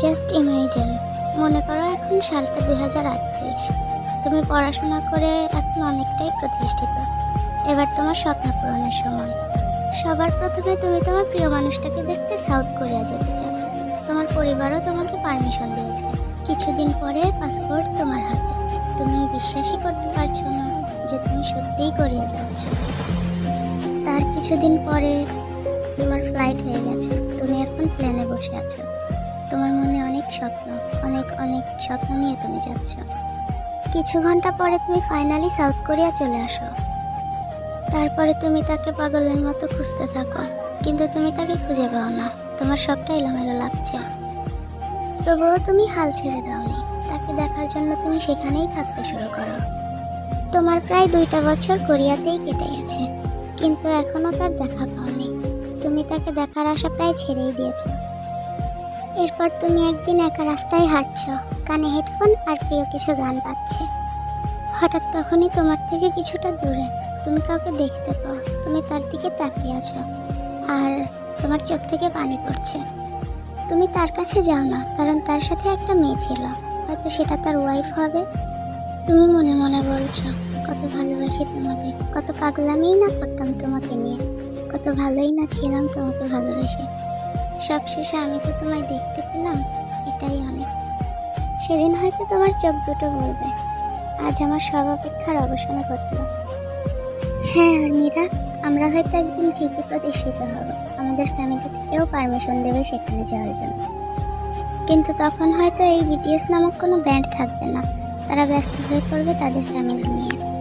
Just imagine মনে করো এখন সালটা দুই হাজার আটত্রিশ। তুমি পড়াশোনা করে এখন অনেকটাই প্রতিষ্ঠিত। এবার তোমার স্বপ্ন পূরণের সময়। সবার প্রথমে তুমি তোমার প্রিয় মানুষটাকে দেখতে সাউথ কোরিয়া যেতে চাও। তোমার পরিবারও তোমাকে পারমিশন দিয়েছে। কিছুদিন পরে পাসপোর্ট তোমার হাতে। তুমি বিশ্বাসই করতে পারছ না যে তুমি সত্যিই কোরিয়া যাচ্ছ। তার কিছুদিন পরে তোমার ফ্লাইট হয়ে গেছে। তুমি এখন প্লেনে বসে আছো। তোমার মনে অনেক স্বপ্ন, অনেক অনেক স্বপ্ন নিয়ে তুমি যাচ্ছ। কিছু ঘণ্টা পরে তুমি ফাইনালি সাউথ কোরিয়া চলে আসো। তারপরে তুমি তাকে পাগলের মতো খুঁজতে থাকো, কিন্তু তুমি তাকে খুঁজে পাও না। তোমার সবটা এলোমেলো লাগছে। তবুও তুমি হাল ছেড়ে দাওনি। তাকে দেখার জন্য তুমি সেখানেই থাকতে শুরু করো। তোমার প্রায় দুইটা বছর কোরিয়াতেই কেটে গেছে, কিন্তু এখনও তার দেখা পাওনি। তুমি তাকে দেখার আশা প্রায় ছেড়েই দিয়েছ। এরপর তুমি একদিন একা রাস্তায় হাঁটছ, কানে হেডফোন আর প্রিয় কিছু গান পাচ্ছে হঠাৎ তখনই তোমার থেকে কিছুটা দূরে তুমি কাউকে দেখতে পাও, তুমি তার দিকে তাকিয়ে আছো আর তোমার চোখ থেকে পানি পড়ছে। তুমি তার কাছে যাও না, কারণ তার সাথে একটা মেয়ে ছিল, হয়তো সেটা তার ওয়াইফ হবে। তুমি মনে মনে বলছো, কত ভালোবাসি তোমাকে, কত পাগলামিই না করতাম তোমাকে নিয়ে, কত ভালোই না ছিলাম তোমাকে ভালোবেসে। সবশেষে আমি তো তোমায় দেখতে পেলাম, এটাই অনেক। সেদিন হয়তো তোমার চোখ দুটো বলবে আজ আমার সব অপেক্ষার অবসান ঘটল। হ্যাঁ আর মীরা আমরা হয়তো একদিন ঠিকই প্রতিষ্ঠিত হব। আমাদের ফ্যামিলি থেকেও পারমিশন দেবে সেখানে যাওয়ার জন্য। কিন্তু তখন হয়তো এই বিটিএস নামক কোনো ব্যান্ড থাকবে না। তারা ব্যস্ত হয়ে পড়বে তাদের ফ্যামিলি নিয়ে।